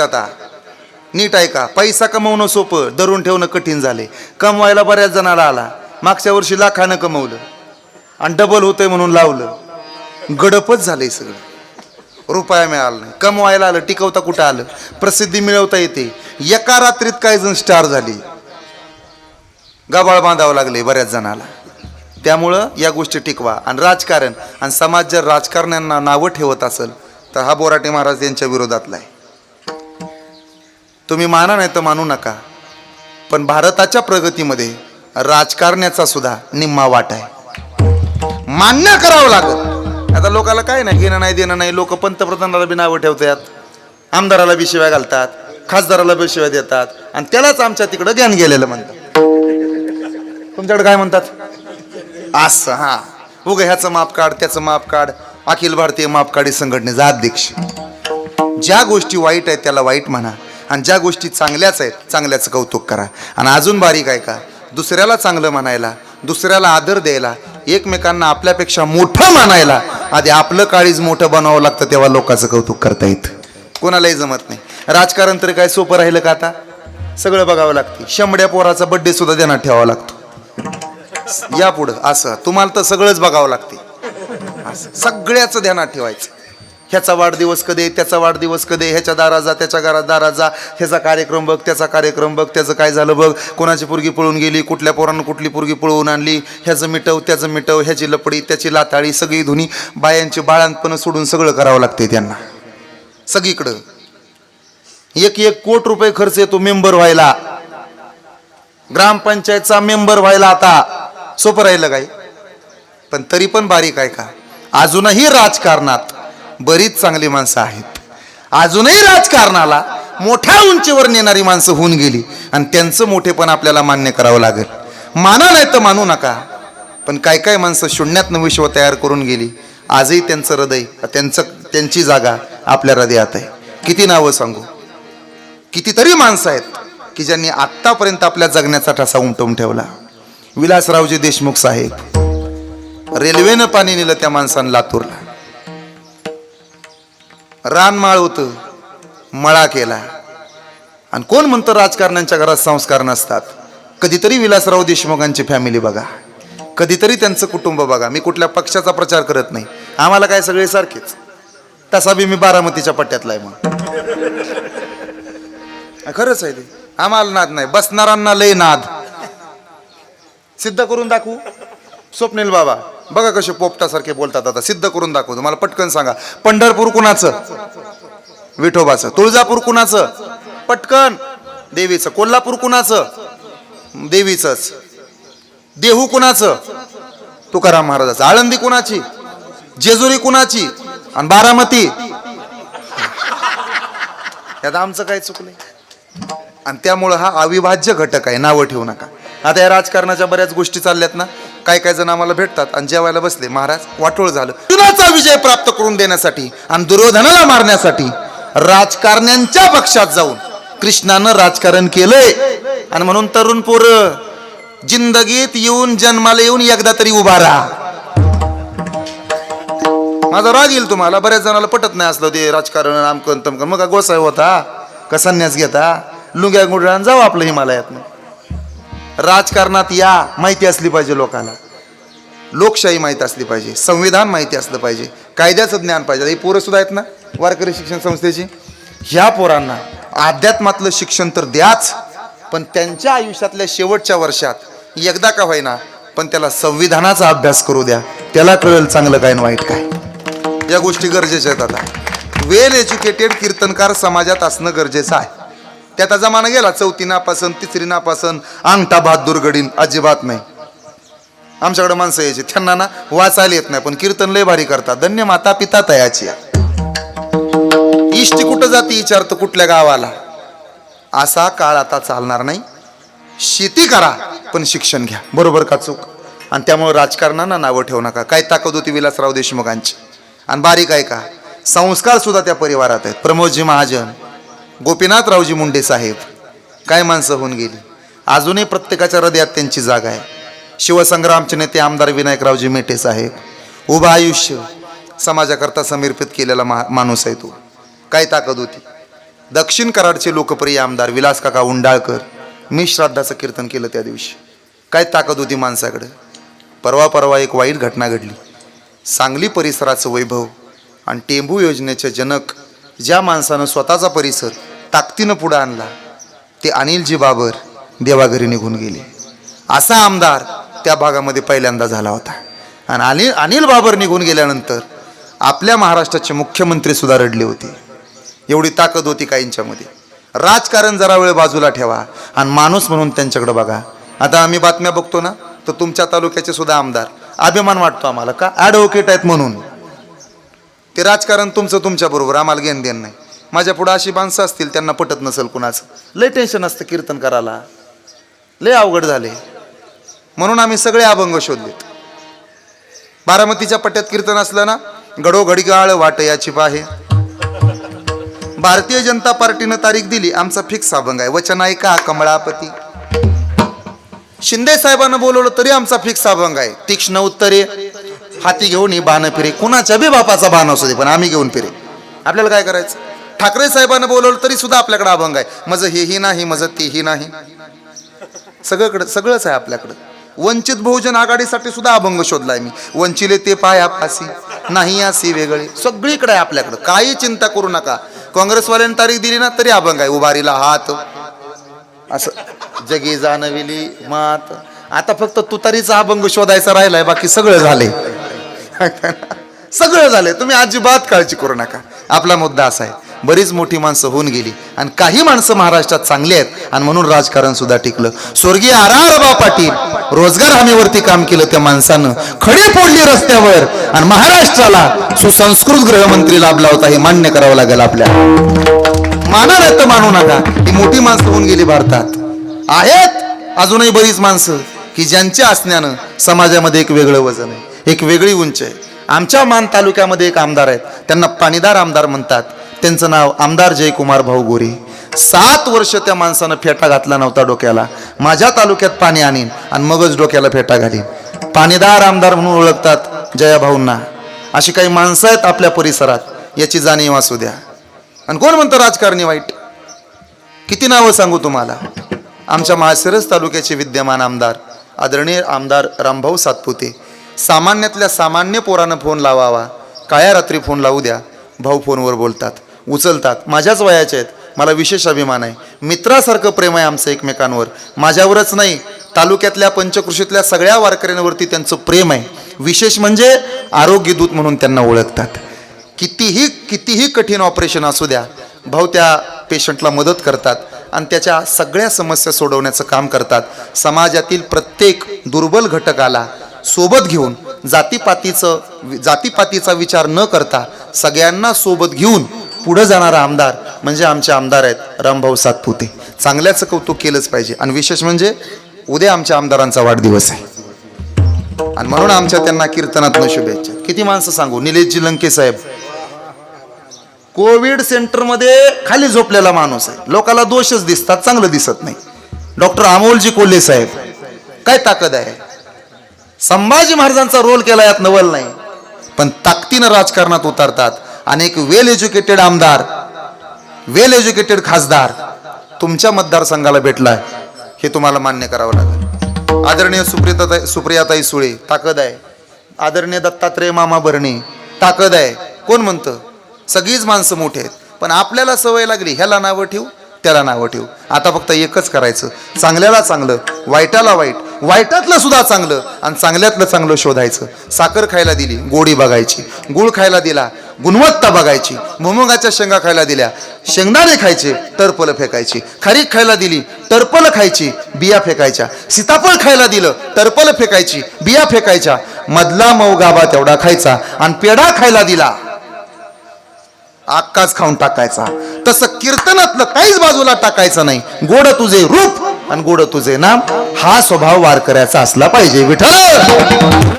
आता नीट ऐका पैसा कमवणं सोपं धरून ठेवणं कठीण झाले. कमवायला बऱ्याच जणाला आला. मागच्या वर्षी लाखानं कमवलं. आणि डबल होतंय म्हणून लावलं. गडपच झालंय सगळं. रुपया मिळाला नाही. कमवायला आलं टिकवता कुठं आलं? प्रसिद्धी मिळवता येते. एका रात्रीत काही जण स्टार झाली. गबाळ बांधावं लागले बऱ्याच जणाला. त्यामुळं या गोष्टी टिकवा. आणि राजकारण आणि समाज जर राजकारण्यांना नावं ठेवत असेल तर हा बोराटे महाराज यांच्या विरोधातला आहे. तुम्ही माना नाही तर मानू नका. पण भारताच्या प्रगतीमध्ये राजकारण्याचा सुद्धा निम्मा वाट आहे. मान्य करावं लागत आता लोकाला काय नाही घेणं नाही देणं नाही. लोक पंतप्रधानाला बी नावं ठेवतात आमदाराला बी शिव्या घालतात खासदाराला बी शिव्या देतात आणि त्यालाच आमच्या तिकडं ज्ञान गेलेलं म्हणतात. तुमच्याकडे काय म्हणतात? असं हा. उग ह्याचं माप काढ त्याचं माप काढ अखिल भारतीय माप काढी संघटनेचा अध्यक्ष. ज्या गोष्टी वाईट आहेत त्याला वाईट म्हणा. आणि ज्या गोष्टी चांगल्याच आहेत चांगल्याचं कौतुक करा. आणि अजून बारीक आहे का? दुसऱ्याला चांगलं म्हणायला दुसऱ्याला आदर द्यायला एकमेकांना आपल्यापेक्षा मोठं मानायला आधी आपलं काळीज मोठं बनावं लागतं तेव्हा लोकांचं कौतुक करता येतं. कोणालाही जमत नाही. राजकारण तरी काय सोपं राहिलं का आता? सगळं बघावं लागते. शंभड्या पोराचा बड्डे सुद्धा देण्यात ठेवावा लागतो. या पुढं असं. तुम्हाला तर सगळंच बघावं लागते. असं. सगळ्याचं ध्यानात ठेवायचं. ह्याचा वाढदिवस कधी त्याचा वाढदिवस कधी ह्याच्या दारा जा त्याच्या घरात दारा जा ह्याचा कार्यक्रम बघ त्याचा कार्यक्रम बघ त्याचं काय झालं बघ कोणाची पुरगी पळून गेली कुठल्या पोरानं कुठली पोरगी पळवून आणली ह्याचं मिटव त्याचं मिटव ह्याची लपडी त्याची लाताळी सगळी धुनी बायांची बाळांपण सोडून सगळं करावं लागते त्यांना. सगळीकडं. एक एक कोट रुपये खर्च येतो मेंबर व्हायला. ग्रामपंचायतचा मेंबर व्हायला आता. सोपं राहिलं काय? पण तरी पण बारीक आहे का? अजूनही राजकारणात. बरीच चांगली माणसं आहेत. अजूनही राजकारणाला मोठ्या उंचीवर नेणारी माणसं होऊन गेली आणि त्यांचं मोठेपण आपल्याला मान्य करावं लागेल. माना नाही तर मानू नका. पण काय काय माणसं शून्यातनं विश्व तयार करून गेली आजही त्यांचं हृदय त्यांचं त्यांची जागा आपल्या हृदयात आहे. किती नावं सांगू? कितीतरी माणसं आहेत की ज्यांनी आत्तापर्यंत आपल्या जगण्याचा ठसा उमटवून ठेवला. विलासरावजी देशमुख साहेब. रेल्वेनं पाणी नेलं त्या माणसानं लातूरला. रानमाळ होतं मळा केला. आणि कोण म्हणतं राजकारण्यांच्या घरात संस्कार नसतात? कधीतरी विलासराव देशमुखांची फॅमिली बघा. कधीतरी त्यांचं कुटुंब बघा. मी कुठल्या पक्षाचा प्रचार करत नाही. आम्हाला काय सगळे सारखेच. तसा बी मी बारामतीच्या पट्ट्यातला आहे मग खरंच आहे ते. आम्हाला नाद नाही. बसणारांना लय नाद. सिद्ध करून दाखवू. स्वप्नील बाबा. बघा कसे पोपटासारखे बोलतात आता. सिद्ध करून दाखवतो. मला पटकन सांगा. पंढरपूर कुणाचं? विठोबाचं. तुळजापूर कुणाचं? पटकन. देवीचं. कोल्हापूर कुणाचं? देवीचंच. देहू कुणाचं? तुकाराम महाराजाचं. आळंदी कुणाची? जेजुरी कुणाची? आणि बारामती? त्यात आमचं काय चुकलंय आणि त्यामुळं हा अविभाज्य घटक आहे. नावं ठेवू नका. आता या राजकारणाच्या बऱ्याच गोष्टी चालल्यात ना. काय काय जण आम्हाला भेटतात आणि जेवायला बसले. महाराज वाटोळ झालं. कुणाचा विजय प्राप्त करून देण्यासाठी आणि दुर्योधनाला मारण्यासाठी राजकारण्यांच्या पक्षात जाऊन कृष्णानं राजकारण केलंय. आणि म्हणून तरुण पोर जिंदगीत येऊन जन्माला येऊन एकदा तरी उभा राहा. माझा राग येईल तुम्हाला. बऱ्याच जणाला पटत नाही असलं ते राजकारण आमकन तमकन. मग गोसाय गोसाई होता? का संन्यास घेता? लुंग्या गुंडळा जाऊ आपलं हिमालयात राजकारणात या माहिती असली पाहिजे लोकांना. लोकशाही माहीत असली पाहिजे. संविधान माहिती असलं पाहिजे. कायद्याचं ज्ञान पाहिजे. ही पोरं सुद्धा आहेत ना? वारकरी शिक्षण संस्थेची? ह्या पोरांना अध्यात्मातलं शिक्षण तर द्याच पण त्यांच्या आयुष्यातल्या शेवटच्या वर्षात एकदा का होईना पण त्याला संविधानाचा अभ्यास करू द्या. त्याला कळेल चांगलं काय वाईट काय. या गोष्टी गरजेच्या आहेत आता. वेल एज्युकेटेड कीर्तनकार समाजात असणं गरजेचं आहे. त्याचा जमाना गेला. चौथी नापासन तिसरी नापासन अंगठा भात दुर्गडीन अजिबात नाही. आमच्याकडे माणसं यायची. त्यांना ना वाचायला येत नाही पण कीर्तन लय भारी करतात. धन्य माता पिता तयाची. इष्टी कुठं जाती विचारतो कुठल्या गावाला? असा काळ आता चालणार नाही. शेती करा पण शिक्षण घ्या. बरोबर का चूक? आणि त्यामुळे राजकारणांना नावं ठेवू नका. काय ताकद होती विलासराव देशमुखांची. आणि बारीक आहे का? संस्कार सुद्धा त्या परिवारात आहेत. प्रमोदजी महाजन गोपीनाथरावजी मुंडे साहेब. काय माणसं होऊन गेली. अजूनही प्रत्येकाच्या हृदयात त्यांची जागा आहे. शिवसंग्रामचे नेते आमदार विनायकरावजी मेटे साहेब. उभं आयुष्य समाजाकरता समर्पित केलेला मा माणूस आहे तो. काय ताकद होती. दक्षिण कराडचे लोकप्रिय आमदार विलास काका उंडाळकर मी श्राद्धाचं कीर्तन केलं त्या दिवशी. काय ताकद होती माणसाकडं. परवा परवा एक वाईट घटना घडली. सांगली परिसराचं वैभव आणि टेंबू योजनेचे जनक ज्या माणसानं स्वतःचा परिसर ताकदीनं पुढं आणला. ते अनिलजी बाबर देवाघरी निघून गेले. असा आमदार त्या भागामध्ये पहिल्यांदा झाला होता. आणि अनिल अनिल बाबर निघून गेल्यानंतर आपल्या महाराष्ट्राचे मुख्यमंत्री सुद्धा रडले होते. एवढी ताकद होती काहींच्यामध्ये. राजकारण जरा वेळ बाजूला ठेवा आणि माणूस म्हणून त्यांच्याकडे बघा. आता आम्ही बातम्या बघतो ना तर तुमच्या तालुक्याचे सुद्धा आमदार अभिमान वाटतो आम्हाला का ॲडव्होकेट आहेत म्हणून. ते राजकारण तुमचं तुमच्याबरोबर आम्हाला घेणं देणं नाही. माझ्या पुढं अशी माणसं असतील त्यांना पटत नसेल कुणाचं. लय टेन्शन असतं कीर्तन करायला लय अवघड झाले. म्हणून आम्ही सगळे अभंग शोधलेत. बारामतीच्या पट्ट्यात कीर्तन असलं ना गडोघडीगाळ वाट याची पाहे भारतीय जनता पार्टीनं तारीख दिली आमचा फिक्स अभंग आहे. वचन कमळापती. शिंदे साहेबांना बोलवलं तरी आमचा फिक्स अभंग आहे. तीक्ष्ण उत्तरे हाती घेऊन ही बाण फिरे. कुणाच्या बी बापाचा बाण असू दे पण आम्ही घेऊन फिरे. आपल्याला काय करायचं? ठाकरे साहेबांना बोलवलं तरी सुद्धा आपल्याकडे अभंग आहे. माझं हेही नाही माझं तेही नाही. सगळीकडे सगळंच आहे आपल्याकडं. वंचित बहुजन आघाडीसाठी सुद्धा अभंग शोधलाय मी. वंचिले ते पाया फासी नाही आसी वेगळे. सगळीकडे आहे आपल्याकडं. काही चिंता करू नका. काँग्रेसवाल्यांनी तारीख दिली ना तरी अभंग आहे. उभारीला हात. असं. जगी जाणविली मात. आता फक्त तुतारीचा अभंग शोधायचा राहिलाय बाकी सगळं झाले सगळं झालंय. तुम्ही अजिबात काळजी करू नका. आपला मुद्दा असा आहे. बरीच मोठी माणसं होऊन गेली. आणि काही माणसं महाराष्ट्रात चांगली आहेत. आणि म्हणून राजकारण सुद्धा टिकलं. स्वर्गीय आर आर पाटील रोजगार हमीवरती काम केलं त्या माणसानं. खडी फोडली रस्त्यावर. आणि महाराष्ट्राला सुसंस्कृत गृहमंत्री लाभला होता हे मान्य करावं लागेल आपल्याला. माना नाही तर मानू नका. ही मोठी माणसं होऊन गेली भारतात. आहेत अजूनही बरीच माणसं की ज्यांच्या असण्यानं समाजामध्ये एक वेगळं वजन आहे. एक वेगळी उंच आहे. आमच्या मान तालुक्यामध्ये एक आमदार आहेत. त्यांना पाणीदार आमदार म्हणतात. त्यांचं नाव आमदार जयकुमार भाऊ गोरे. सात वर्ष त्या माणसानं फेटा घातला नव्हता डोक्याला. माझ्या तालुक्यात पाणी आणीन आणि मगच डोक्याला फेटा घालीन. पाणीदार आमदार म्हणून ओळखतात जयाभाऊंना अशी काही माणसं आहेत आपल्या परिसरात याची जाणीव असू द्या. आणि कोण म्हणतं राजकारणी वाईट? किती नावं सांगू तुम्हाला? आमच्या महासिरस तालुक्याचे विद्यमान आमदार आदरणीय आमदार रामभाऊ सातपुते. सामान्यातल्या सामान्य पोरानं फोन लावावा. काळ्या रात्री फोन लावू द्या. भाऊ फोनवर बोलतात. उचलतात. माझ्याच वयाचे आहेत. मला विशेष अभिमान आहे. मित्रासारखं प्रेम आहे आमचं एकमेकांवर. माझ्यावरच नाही तालुक्यातल्या पंचकृषीतल्या सगळ्या वारकऱ्यांवरती त्यांचं प्रेम आहे. विशेष म्हणजे आरोग्यदूत म्हणून त्यांना ओळखतात. कितीही कितीही कठीण ऑपरेशन असू द्या भाऊ त्या पेशंटला मदत करतात आणि त्याच्या सगळ्या समस्या सोडवण्याचं काम करतात. समाजातील प्रत्येक दुर्बल घटकाला सोबत घेऊन जातीपातीचं जातीपातीचा विचार न करता सगळ्यांना सोबत घेऊन पुढे जाणारा आमदार म्हणजे आमचे आमदार आहेत रामभाऊ सातपुते. चांगल्याचं कौतुक केलंच पाहिजे. आणि विशेष म्हणजे उद्या आमच्या आमदारांचा वाढदिवस आहे. आणि म्हणून आमच्या त्यांना कीर्तनातनं शुभेच्छा. किती माणसं सांगू? निलेशजी लंके साहेब. कोविड सेंटरमध्ये खाली झोपलेला माणूस आहे. लोकाला दोषच दिसतात चांगलं दिसत नाही. डॉक्टर अमोलजी कोल्हे साहेब काय ताकद आहे? संभाजी महाराजांचा रोल केला यात नवल नाही. पण ताकदीनं राजकारणात उतरतात. आणि एक वेल एज्युकेटेड आमदार वेल एज्युकेटेड खासदार तुमच्या मतदारसंघाला भेटलाय हे तुम्हाला मान्य करावं लागेल. आदरणीय सुप्रियाताई सुप्रियाताई सुळे ताकद आहे. आदरणीय दत्तात्रय मामा भरणे ताकद आहे. कोण म्हणतं? सगळीच माणसं मोठी आहेत. पण आपल्याला सवय लागली ह्याला नावं ठेवू त्याला नावं ठेवू. आता फक्त एकच करायचं. चांगल्याला चांगलं वाईटाला वाईट वाईटातलं सुद्धा चांगलं आणि चांगल्यातलं चांगलं शोधायचं. साखर खायला दिली गोडी बघायची. गुळ खायला दिला गुणवत्ता बघायची. भुमुगाच्या शेंगा खायला दिल्या. शेंगदाणे खायचे टरपल फेकायची. खारीक खायला दिली टरपल खायची बिया फेकायच्या. सीताफळ खायला दिलं टरपल फेकायची बिया फेकायच्या. मधला मऊ गाभा तेवढा खायचा आणि पेढा खायला दिला. आक्काच खाऊन टाकायचा. तसं कीर्तनातलं काहीच बाजूला टाकायचं नाही. गोड तुझे रूप आणि गोड तुझे नाम हा स्वभाव वारकऱ्याचा असला पाहिजे विठ्ठल!